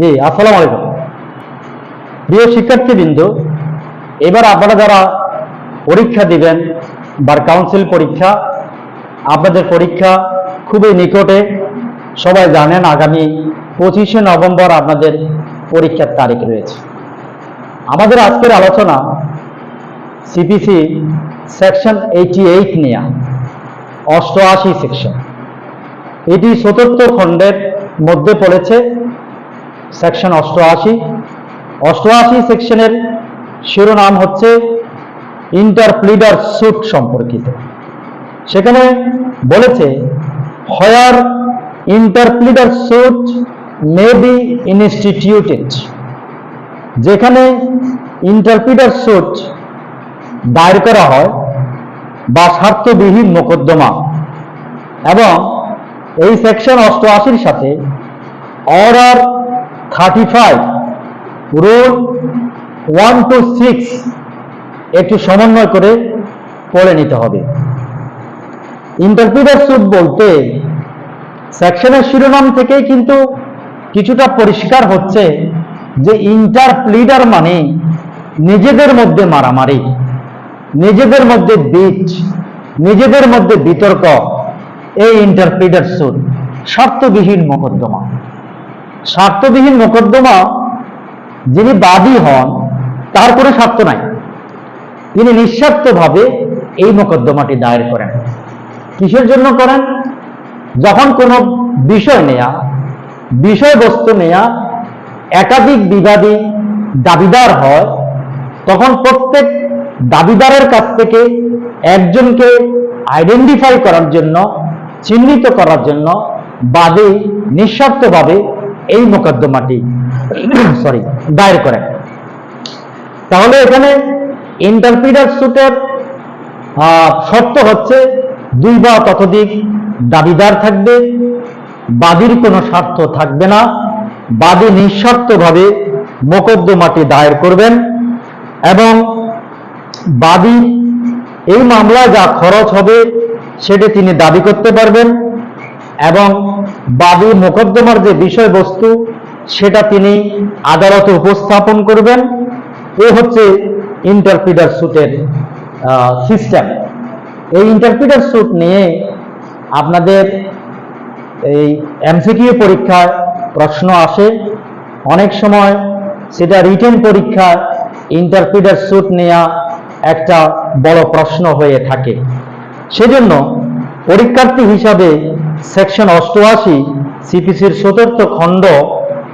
জি, আসসালামু আলাইকুম। প্রিয় শিক্ষার্থীবৃন্দ, এবার আপনারা যারা পরীক্ষা দিবেন বার কাউন্সিল পরীক্ষা, আপনাদের পরীক্ষা খুবই নিকটে, সবাই জানেন আগামী পঁচিশে নভেম্বর আপনাদের পরীক্ষার তারিখ রয়েছে। আমাদের আজকের আলোচনা সিপিসি সেকশন এইটি এইট নিয়ে, অষ্টআশি সেকশন এটি চতুর্থ খণ্ডের মধ্যে পড়েছে। সেকশন অষ্টআশি। অষ্টআশি সেকশনের শিরোনাম হচ্ছে ইন্টারপ্লিডার সুট সম্পর্কিত। সেখানে বলেছে where interpleader suit may be instituted যেখানে ইন্টারপ্রিটার সুট দায়ের করা হয় বা স্বার্থবিহীন মোকদ্দমা এবং এই সেকশন অষ্টআশির সাথে order thirty five rule one two six একটু সমন্বয় করে পড়ে নিতে হবে। ইন্টারপ্রিটার সুট বলতে সেকশনের শিরোনাম থেকেই কিন্তু কিছুটা পরিষ্কার হচ্ছে যে ইন্টারপ্লিডার মানে নিজেদের মধ্যে মারামারি, নিজেদের মধ্যে বিচ নিজেদের মধ্যে বিতর্ক, এই ইন্টারপ্রিটার সুট স্বার্থবিহীন মোকদ্দমা। স্বার্থবিহীন মোকদ্দমা যিনি বাদী হন তার কোনো স্বার্থ নাই। তিনি নিঃস্বার্থভাবে এই মোকদ্দমাটি দায়ের করেন। কিসের জন্য করেন? যখন কোনো বিষয় নেয়া, বিষয়বস্তু নেয়া একাধিক বিবাদী দাবিদার হয়, তখন প্রত্যেক দাবিদারের কাছ থেকে একজনকে আইডেন্টিফাই করার জন্য, চিহ্নিত করার জন্য বাদী নিঃস্বার্থভাবে এই মোকদ্দমাটি সরি দায়ের করেন তাহলে এখানে ইন্টারপ্রিটার সুটের শর্ত হচ্ছে দুই বা ততোধিক দাবিদার থাকবে, বাদীর কোনো স্বার্থ থাকবে না, বাদী নিঃস্বার্থভাবে মোকদ্দমাটি দায়ের করবেন এবং বাদী এই মামলায় যা খরচ হবে সেটি তিনি দাবি করতে পারবেন। এবং বাদী মোকদ্দমার যে বিষয়বস্তু, সেটা তিনি আদালতে উপস্থাপন করবেন। এ হচ্ছে ইন্টারপ্রিটার সুটের সিস্টেম এই ইন্টারপ্রিটার সুট নিয়ে আপনাদের এই এমসিকিউ পরীক্ষায় প্রশ্ন আসে। অনেক সময় সেটা রিটেন পরীক্ষায় ইন্টারপ্রিটার সুট নেওয়া একটা বড় প্রশ্ন হয়ে থাকে। সেজন্য পরীক্ষার্থী হিসাবে সেকশন অষ্টআশি সিপিসির চতুর্থ খণ্ড